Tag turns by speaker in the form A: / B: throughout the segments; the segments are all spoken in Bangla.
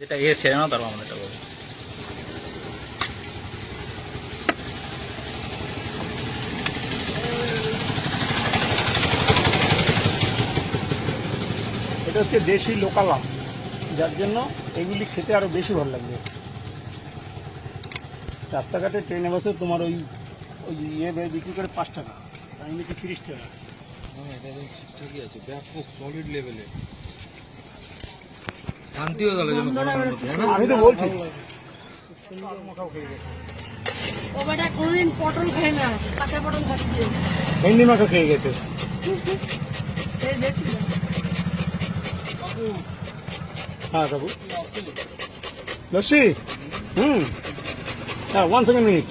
A: যেটা ইয়ে ছেড়ে না তারপর আমাদের এটা বলব
B: এটা হচ্ছে দেশি লোকাল আম যার জন্য এগুলি খেতে আরও বেশি ভালো লাগবে। রাস্তাঘাটে ট্রেনে বসে তোমার ওই ওই ইয়ে বিক্রি করে পাঁচ টাকা। আমি নিচ্ছি তিরিশ টাকা?
C: হ্যাঁ ঠিকই আছে। ব্যাপক সলিড লেভেলে শান্তি হয়ে গেল যেন গরমের মধ্যে,
B: আমি তো বলছি।
D: ও বেটা কোনদিন পটল খায় না কাঁচা পটল খাচ্ছে
B: ভেন্ডি মাখা খেয়ে গেছে। হ্যাঁ কাকু লস্যি? হুম। হ্যাঁ ওয়ান সেকেন্ড মিনিট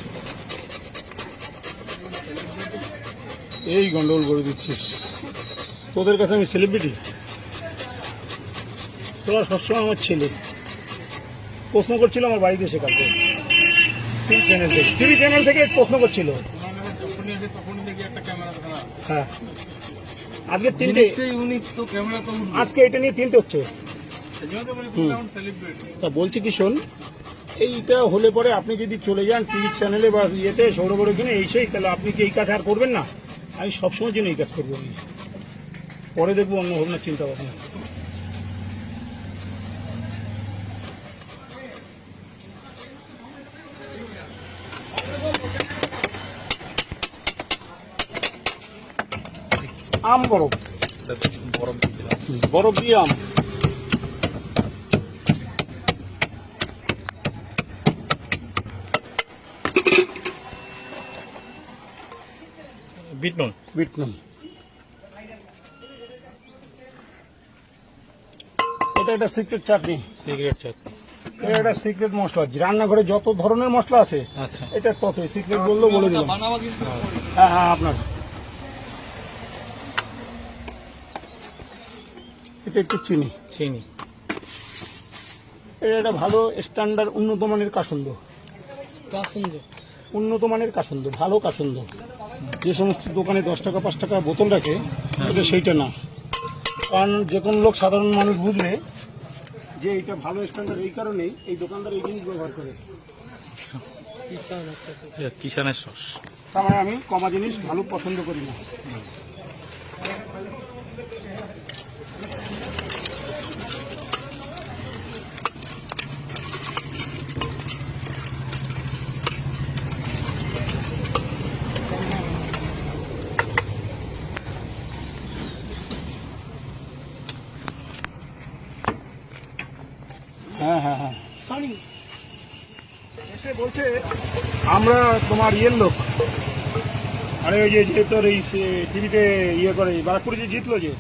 B: এই গন্ডগোল করে দিচ্ছিস। তোদের কাছে আমি সেলিব্রিটি তোরা সবসময় আমার ছেলে। প্রশ্ন করছিল আমার বাড়িতে এসে কালকে। টিভি চ্যানেল থেকে। টিভি চ্যানেল থেকে প্রশ্ন করছিল। হ্যাঁ। আজকে এটা নিয়ে হচ্ছে।
C: তো
B: বলছি কি শোন, এইটা হলে পরে আপনি যদি চলে যান টিভি চ্যানেলে বা ইয়েতে সৌরভের কিনে এই সেই তাহলে আপনি কি এই কাজ আর করবেন না? আমি সবসময় জন্য এই কাজ করব। পরে দেখব অন্য ভাবনা, চিন্তা ভাবনা। আম বরফ
A: বরফ দিয়ে দিলাম
B: বরফ দিয়ে আম?
A: বিট নুন
B: বিট নুন এটা একটা সিক্রেট চাটনি।
A: চাটনি।
B: এটা একটা সিক্রেট মশলা। রান্নাঘরে যত ধরনের মশলা আছে
A: আচ্ছা।
B: এটা ততই। সিক্রেট বললেও বলে দিলাম। হ্যাঁ হ্যাঁ আপনার। এটা একটু চিনি।
A: চিনি।
B: এটা একটা ভালো স্ট্যান্ডার্ড উন্নত মানের কাসন্দ। কাসন্দ। উন্নত মানের কাসন্দ ভালো কাসন্দ। যে সমস্ত দোকানে দশ টাকা পাঁচ টাকা বোতল রাখে এটা সেইটা না। কারণ যে কোনো লোক সাধারণ মানুষ বুঝলে যে এটা ভালো স্ট্যান্ডার্ড এই কারণেই এই দোকানদার এই জিনিস ব্যবহার করে।
A: কিষানের সস।
B: তার মানে আমি কমা জিনিস ভালো পছন্দ করি না। হ্যাঁ হ্যাঁ হ্যাঁ। এসে বলছে আমরা তোমার ইয়ের লোক। আরে ওই যে যে তোর এই টিভিতে ইয়ে করে বারাকপুরে যে জিতলো যে